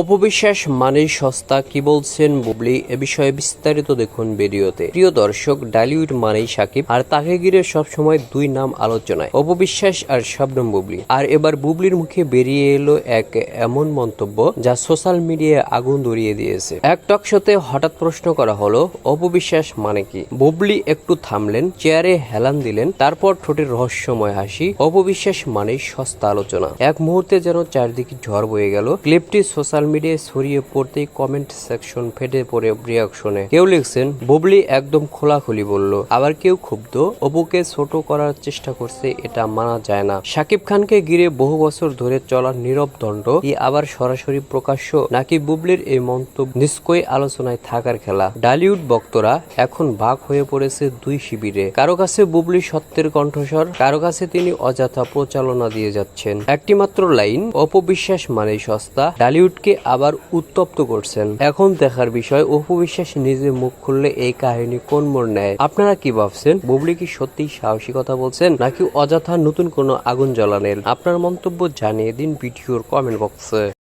অপবিশ্বাস মানেই সস্তা, কি বলছেন বুবলি? এ বিষয়ে বিস্তারিত দেখুন ভিডিওতে। প্রিয় দর্শক ডালিউড মানেই সাকিব, আর তাকে ঘিরে সবসময় দুই নাম আলোচনায়। অপবিশ্বাস আর শবনম বুবলি। আর এবার বুবলির মুখে বেরিয়ে এলো এক এমন মন্তব্য যা সোশ্যাল মিডিয়ায় আগুন ধরিয়ে দিয়েছে। এক টক শোতে হঠাৎ প্রশ্ন করা হলো, অপবিশ্বাস মানে কি? বুবলি একটু থামলেন, চেয়ারে হেলান দিলেন, তারপর ঠোঁটের রহস্যময় হাসি, অপবিশ্বাস মানেই সস্তা আলোচনা। এক মুহূর্তে যেন চারদিকে ঝড় বয়ে গেল, ক্লিপটি সোশ্যাল মিডিয়ায় ছড়িয়ে পড়তেই কমেন্ট সেকশন ফেটে পড়ে রিয়াকশনে কেউ লিখছেন, বুবলি একদম খোলাখুলি বলল। আবার কেউ ক্ষুব্ধ, অপুকে ছোট করার চেষ্টা করছে, এটা মানা যায় না। শাকিব খানকে ঘিরে বহু বছর ধরে চলা নীরব দণ্ড, কি আবার সরাসরি প্রকাশ্য, নাকি বুবলির এই মন্তব্য নিষ্কই আলোচনায় থাকার খেলা? ডালিউড বক্তরা এখন ভাগ হয়ে পড়েছে দুই শিবিরে। কারও কাছে বুবলি সত্যের কণ্ঠস্বর, কারও কাছে তিনি অযথা প্রচালনা দিয়ে যাচ্ছেন। একটি মাত্র লাইন, অপবিশ্বাস মানেই সস্তা। ডালিউডকে আবার উত্তপ্ত করছেন। এখন দেখার বিষয় অপবিশ্বাস নিজে মুখ খুললে এই কাহিনী কোন মোড় নেয়? আপনারা কি ভাবছেন? বুবলি কি সত্যি সাহসী কথা বলছেন? নাকি অযথা নতুন কোনো আগুন জ্বালানের আপনার মন্তব্য জানিয়ে দিন ভিডিওর কমেন্ট বক্সে